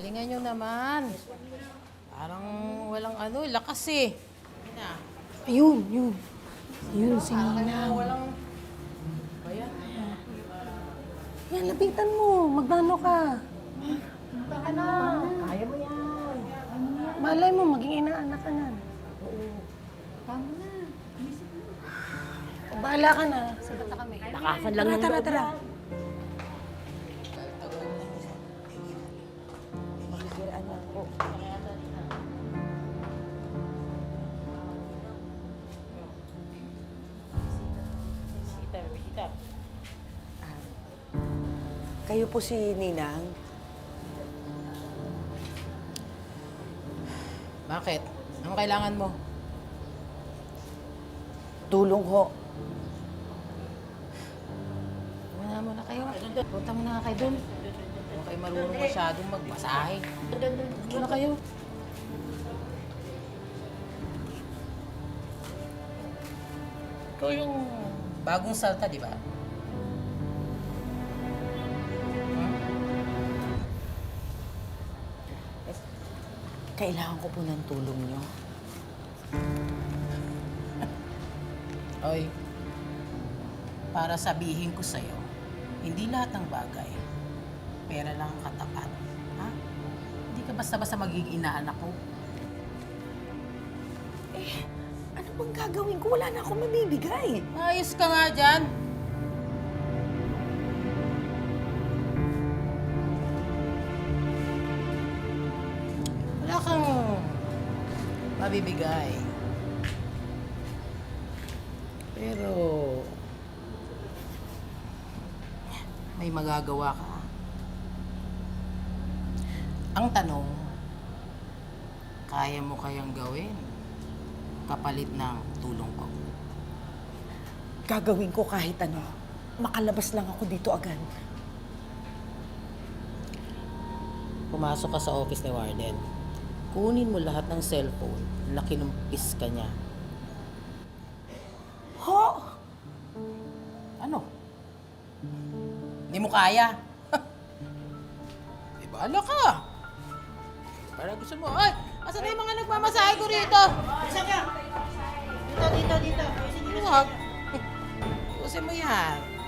Galingan nyo naman. Parang walang ano, lakas eh. Ayun, yun. Yun, si Parang Ninang. walang... Ba yan? Lapitan mo. Magmano ka. Baka na. Kaya mo yan. Malay mo, maging inaanak ka na. Tama na. Bahala ka na. Sabat na kami. Takasan lang Tara, tara, tara. Bisita, bisita. Kayo po si Ninang. Bakit? Anong kailangan mo? Tulong ho. Muna muna kayo. Punta muna kayo doon. Huwag kayo marunong masyadong magmasahe. Muna kayo. Ikaw yung bagong salta, di ba? Kailangan ko po ng tulong nyo. Oy, para sabihin ko sa'yo, hindi lahat ng bagay, pera lang ang katapat. Ha? Hindi ka basta-basta magiging inaanak ko. Eh, bang gagawin ko? Wala na akong mabibigay. Ayos ka nga dyan. Wala kang mabibigay. Pero may magagawa ka. Ang tanong, kaya mo kayang gawin kapalit ng tulong ko? Gagawin ko kahit ano. Makalabas lang ako dito agad. Pumasok ka sa office ni Warden. Kunin mo lahat ng cellphone na kinumpis ka niya. Ho! Ano? Hindi mo kaya? Di bahala ka. Para gusto mo, ay, asan na yung mga nagmamasahe ko rito? Isa! Dito, dito, dito. Huwag. Usin mo yan.